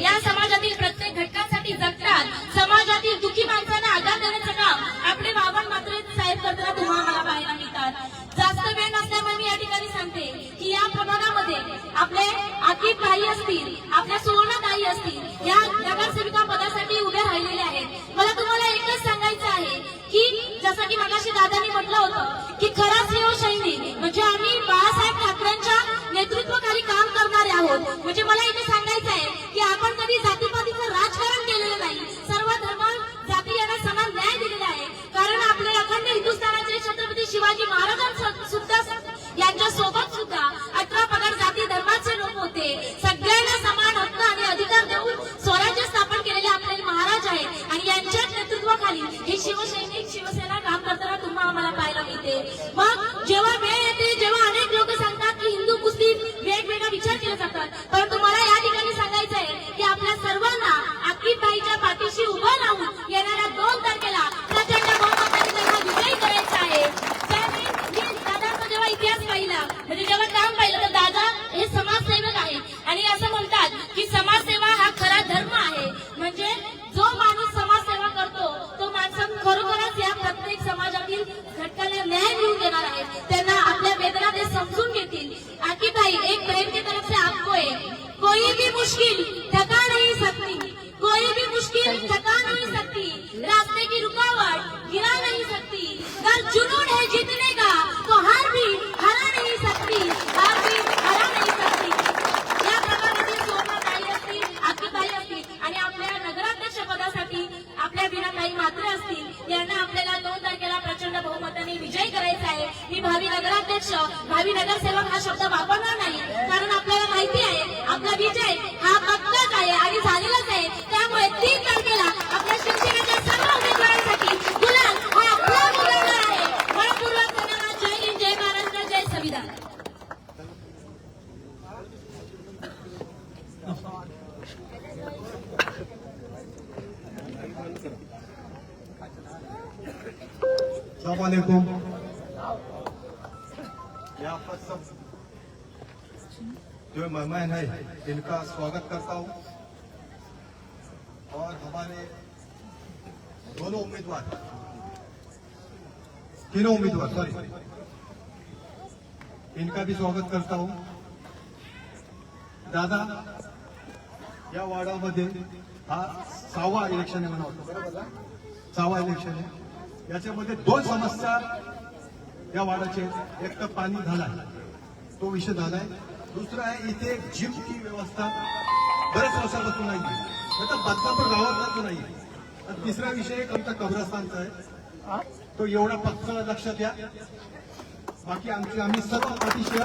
या समाजातील प्रत्येक घटकांसाठी जगतात. समाजातील दुखी माणसांना आधार देण्याचं काम आपले बाबा मात्र साहेब करताना तुम्हाला मला पाहायला मिळतात. जास्त वेळ नसल्यामुळे मी या ठिकाणी सांगते की या प्रभागामध्ये आपले आकिब भाई असतील आपल्या सुवर्ण ताई असतील या नगरसेविका पदासाठी उभे राहिलेले आहेत. मला तुम्हाला एकच सांगायचं आहे की जसं की मगाशी दादानी म्हटलं होतं की खरा सेवा हो शैली म्हणजे आम्ही शिवाजी महाराजांस की समाजसेवा हा खरा धर्म आहे. म्हणजे जो माणूस समाजसेवा करतो तो माणसं खरोखरच या प्रत्येक समाजातील घटकाला न्याय मिळून देणार आहे. त्यांना आपल्या वेदना ते समजून घेतील. आकी भाई एक प्रेम की तरफ से आपको है कोई भी मुश्किल थका नहीं सकती. कोई भी मुश्किल थका नहीं सकती. रास्ते की रुकावट गिरा नहीं सकती. अगर जुनून है जी का तो हार भी हरा नहीं सकती हार भी हरा नहीं सकती या प्रकारातील सोमनाथाई असतील आकीबाई असतील आणि आपल्या नगराध्यक्ष पदासाठी आपल्या विनाताई मात्र असतील यांना आपल्याला दोन तारखेला प्रचंड बहुमताने विजय करायचा आहे मी भावी नगराध्यक्ष भावी नगरसेवक हा शब्द वापरणार नाही. कारण आपल्याला माहिती आहे आपला विजय हा पक्काच आहे आणि झालेलाच आहे. त्यामुळे तीन तारखेला आपल्या शिवसेनेच्या सर्व उमेदवारांसाठी गुलाल हा आपला उमेदवार आहे. मनपूर्वक धन्यवाद. जय हिंद जय महाराष्ट्र जय संविधान. सलामकुम जो मेहमान है इनका स्वागत करता हूँ। और हमारे दोनों उम्मीदवार तीनों उम्मीदवार सॉरी इनका भी स्वागत करता हूँ। दादा या वार्डामध्ये हा सहावा इलेक्शन आहे म्हणा बरोबर सहावा इलेक्शन आहे. याच्यामध्ये दोन समस्या या वार्डाचे एक तर पाणी झालाय. तो विषय झालाय. दुसरं आहे इथे एक जिमची व्यवस्था. बरेच वर्षापासून नाही आता बदलापूर गावात नाही आणि तिसरा विषय एक आमचा कब्रस्तानचा आहे. तो एवढा फक्त लक्षात द्या. बाकी आमची आम्ही सर्व अतिशय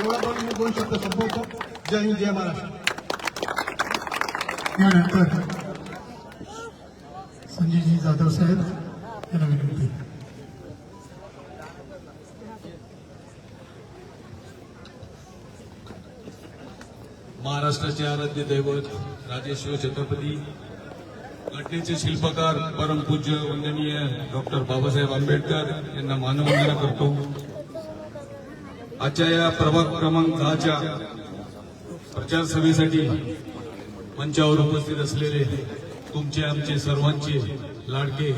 एवढा पण मी दोन शब्द संपवतो जय हिंद जय महाराष्ट्र. यानंतर संजयजी जाधव साहेब यांना महाराष्ट्राचे आराध्य दैवत राजेश्वर छत्रपती घटनेचे शिल्पकार परमपूज्य वंदनीय डॉक्टर बाबासाहेब आंबेडकर यांना मानवंदना करतो. आजच्या या प्रभाग क्रमांक दहाच्या प्रचार सभेसाठी मंचावर उपस्थित असलेले तुमचे आमचे सर्वांचे लाडके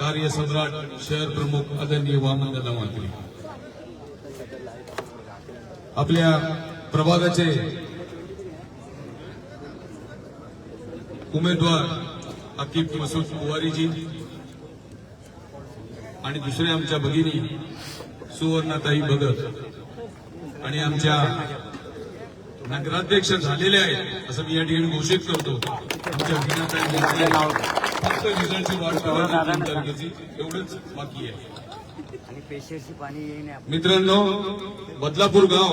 कार्यसम्राट शहर प्रमुख आदरणीय वामनदादा मात्रे आपल्या प्रभागाचे उमेदवार अकिब मसूद कुवारीजी आणि दुसरे आमच्या भगिनी सुवर्णाताई भगत आणि आमच्या नगराध्यक्ष झालेले आहेत असं मी या ठिकाणी घोषित करतो. आमच्या फक्त रिझल्टची वाट एवढंच बाकी आहे. मित्रांनो बदलापूर गाव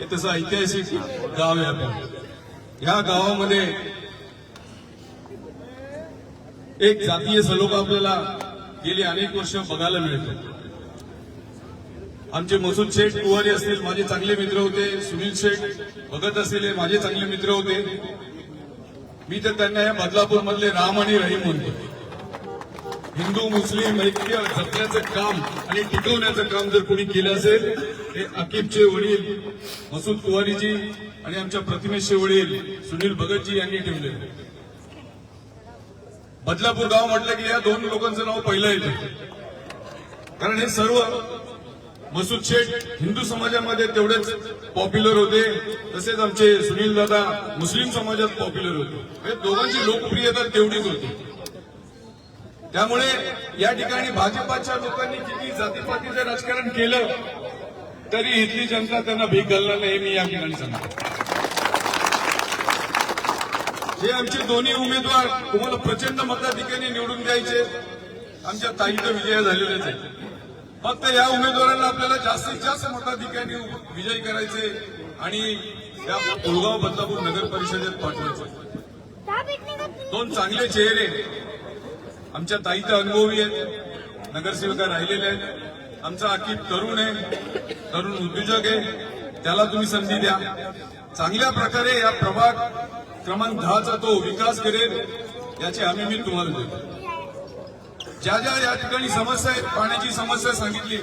हे तसं ऐतिहासिक गाव आहे आपलं. ह्या गावामध्ये एक जातीय सलोखा आपल्याला गेली अनेक वर्ष बघायला मिळतो. आमचे मसूद शेठ कुवारी असतील माझे चांगले मित्र होते. सुनील शेठ भगत असतील माझे चांगले मित्र होते. मी तर त्यांना या बदलापूर मधले राम आणि रहीम म्हणतो. हिंदू मुस्लिम ऐक्य जपण्याचं काम आणि टिकवण्याचं काम जर कोणी केलं असेल ते अकीबचे वडील मसूद कुवारीजी आणि आमच्या प्रतिमेशचे वडील सुनील भगतजी यांनी ठेवले बदलापूर गाव म्हटलं की या दोन लोकांचं नाव पहिलं येतं. कारण हे सर्व मसूद शेठ हिंदू समाजामध्ये तेवढेच पॉप्युलर होते. तसेच आमचे सुनील दादा मुस्लिम समाजात पॉप्युलर होते. हे दोघांची लोकप्रियता तेवढीच होती. त्यामुळे या ठिकाणी भाजपाच्या लोकांनी किती जातीपातीचं राजकारण केलं तरी इथली जनता त्यांना भीक घालणार नाही मी या ठिकाणी सांगतो. हे आमचे दोन्ही उमेदवार तुम्हाला प्रचंड मताधिकारी निवडून द्यायचे. आमच्या ताईचं विजय झालेलेच आहे. फक्त या उमेदवारांना आपल्याला जास्तीत जास्त मताधिकारी विजयी करायचे आणि या कोळगाव बदलापूर नगर परिषदेत पाठवायचे. दोन चांगले चेहरे. आमच्या ताईचा अनुभवी आहेत नगरसेविका राहिलेले आहेत. आमचा आकीब तरुण आहे. तरुण उद्योजक आहे. त्याला तुम्ही संधी द्या. चांगल्या प्रकारे या प्रभाग क्रमांक दहाचा तो विकास करेल याची हमी मी तुम्हाला देतो. ज्या ज्या या ठिकाणी समस्या आहेत पाण्याची समस्या सांगितली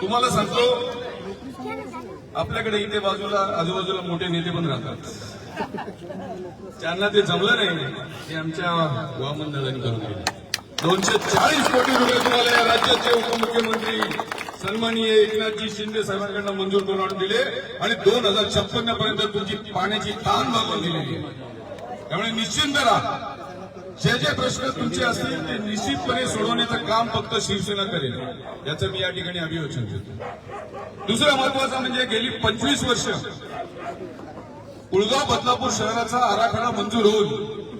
तुम्हाला सांगतो आपल्याकडे इथे बाजूला आजूबाजूला मोठे नेते पण राहतात. त्यांना ते जमलं नाही हे आमच्या वामनदादांनी करून दिलं. दोनशे चाळीस कोटी रुपये तुम्हाला या राज्याचे उपमुख्यमंत्री सन्माननीय एकनाथजी शिंदे साहेबांकडनं मंजूर करून दिले आणि दोन हजार छप्पन्न पर्यंत तुमची पाण्याची ताण मागून दिलेली आहे. त्यामुळे निश्चिंत राहा. जे जे प्रश्न तुमचे असतील ते निश्चितपणे सोडवण्याचं काम फक्त शिवसेना करेल. याचं मी या ठिकाणी अभिवचन देतो दुसरं महत्वाचं म्हणजे गेली पंचवीस वर्ष कुळगाव बदलापूर शहराचा आराखडा मंजूर होऊन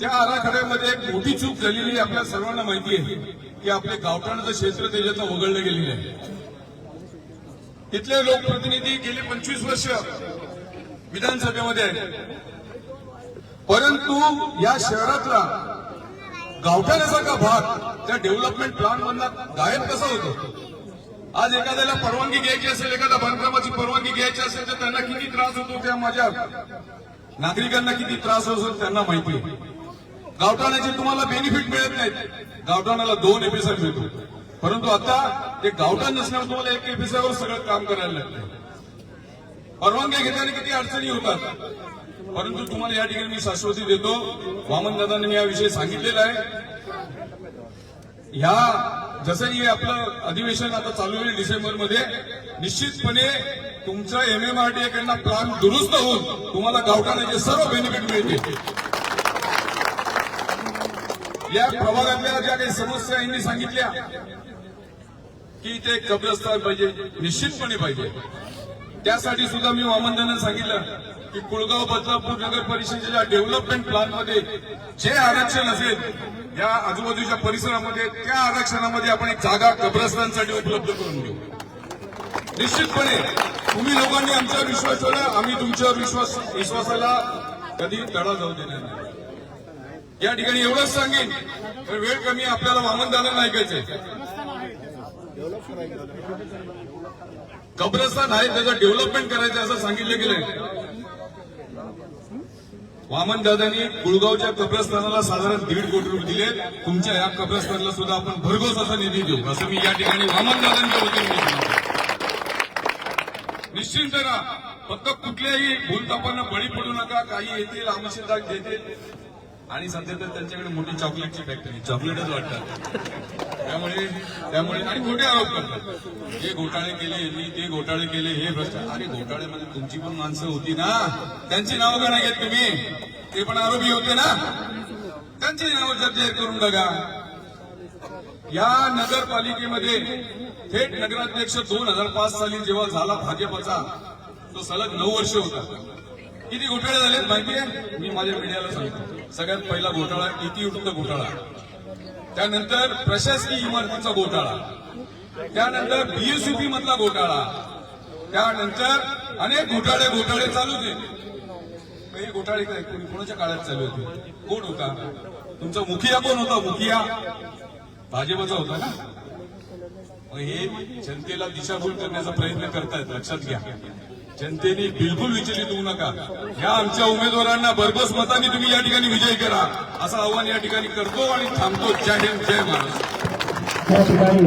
त्या आराखड्यामध्ये एक मोठी चूक झालेली आपल्या सर्वांना माहिती आहे की आपले गावठाणाचं क्षेत्र त्याच्यातनं वगळलं गेलेलं आहे. तिथले लोकप्रतिनिधी गेली पंचवीस वर्ष विधानसभेमध्ये आहेत. परंतु या शहरातला गावठाण्यासारखा भाग त्या डेव्हलपमेंट प्लॅन मधला गायब कसा होतो? आज एखाद्याला परवानगी घ्यायची असेल एखाद्या बांधकामाची परवानगी घ्यायची असेल तर त्यांना किती त्रास होतो त्या माझ्या नागरिकांना किती त्रास होतो त्यांना माहिती आहे. गावठाणाचे तुम्हाला बेनिफिट मिळत नाहीत. गावठाणाला दोन एपिसोड मिळतो परंतु आता ते गावठाण नसल्यावर तुम्हाला एक एपिसोडवर सगळं काम करायला लागतं परवानगी घेताना किती अडचणी होतात. परंतु तुम्हाला या ठिकाणी मी शाश्वती देतो. वामन दादांनी याविषयी सांगितलेलं आहे. ह्या जसं हे आपलं अधिवेशन आता चालू होईल डिसेंबरमध्ये निश्चितपणे तुमचं एमएमआरडीए कडनं प्लान दुरुस्त होऊन तुम्हाला गावठाण्याचे सर्व बेनिफिट मिळतील. या प्रभागातल्या ज्या काही समस्या यांनी सांगितल्या की ते कब्रस्तान पाहिजे निश्चितपणे पाहिजे. त्यासाठी सुद्धा मी वामनदाना सांगितलं की कुळगाव बदलापूर नगर परिषदेच्या डेव्हलपमेंट प्लॅनमध्ये जे आरक्षण असेल या आजूबाजूच्या परिसरामध्ये त्या आरक्षणामध्ये आपण एक जागा कब्रस्तांसाठी उपलब्ध करून देऊ. निश्चितपणे तुम्ही लोकांनी आमच्यावर विश्वास ठेवला आम्ही तुमच्यावर विश्वास विश्वासाला कधी तडा जाऊ देणार नाही. या ठिकाणी एवढंच सांगेन तर वेळ कमी आपल्याला वामनदानांना ऐकायचंय. कब्रस्तान आहे त्याचं डेव्हलपमेंट करायचं असं सांगितलं गेलंय. वामन दादांनी कुळगावच्या कब्रस्तानाला साधारण दीड कोटी रुपये दिले तुमच्या या कब्रस्तानला सुद्धा आपण भरघोस असा निधी देऊ. असं मी या ठिकाणी वामन दादांच्या वतीने निश्चिंत राहा. फक्त कुठल्याही भूलतापांना बळी पडू नका. काही येतील आमिषदाग देतील. आणि सध्या तर त्यांच्याकडे मोठी चॉकलेटची फॅक्टरी चॉकलेटच वाटतात. त्यामुळे त्यामुळे आणि खोटे आरोप करतात. हे घोटाळे केले यांनी ते घोटाळे केले हे भ्रष्टाचार. अरे घोटाळ्यामध्ये तुमची पण माणसं होती ना. त्यांची नावं का नाही घेत तुम्ही? ते पण आरोपी होते ना. त्यांची नावं जर जाहीर करून बघा. या नगरपालिकेमध्ये थेट नगराध्यक्ष दोन हजार पाच साली जेव्हा झाला भाजपचा तो सलग नऊ वर्ष होता. किती घोटाळे झालेत माहिती आहे मी माझ्या मीडियाला सांगतो. सगळ्यात पहिला घोटाळा इतिवृत्त घोटाळा. त्यानंतर प्रशासकीय इमारतीचा घोटाळा. त्यानंतर बीएसयूपी मधला घोटाळा. त्यानंतर अनेक घोटाळे घोटाळे चालू आहेत हे घोटाळे काय? कोणी कोणाच्या काळात चालू होते? कोण होता? तुमचा मुखिया कोण होता? मुखिया भाजपचा होता ना? मग हे जनतेला दिशाभूल करण्याचा प्रयत्न करतायत. लक्षात घ्या. जनतेने बिलकुल विचलित होऊ नका. या आमच्या उमेदवारांना भरघोस मतांनी तुम्ही या ठिकाणी विजयी करा. असं आव्हान या ठिकाणी करतो आणि थांबतो. जय हिंद जय महाराष्ट्र.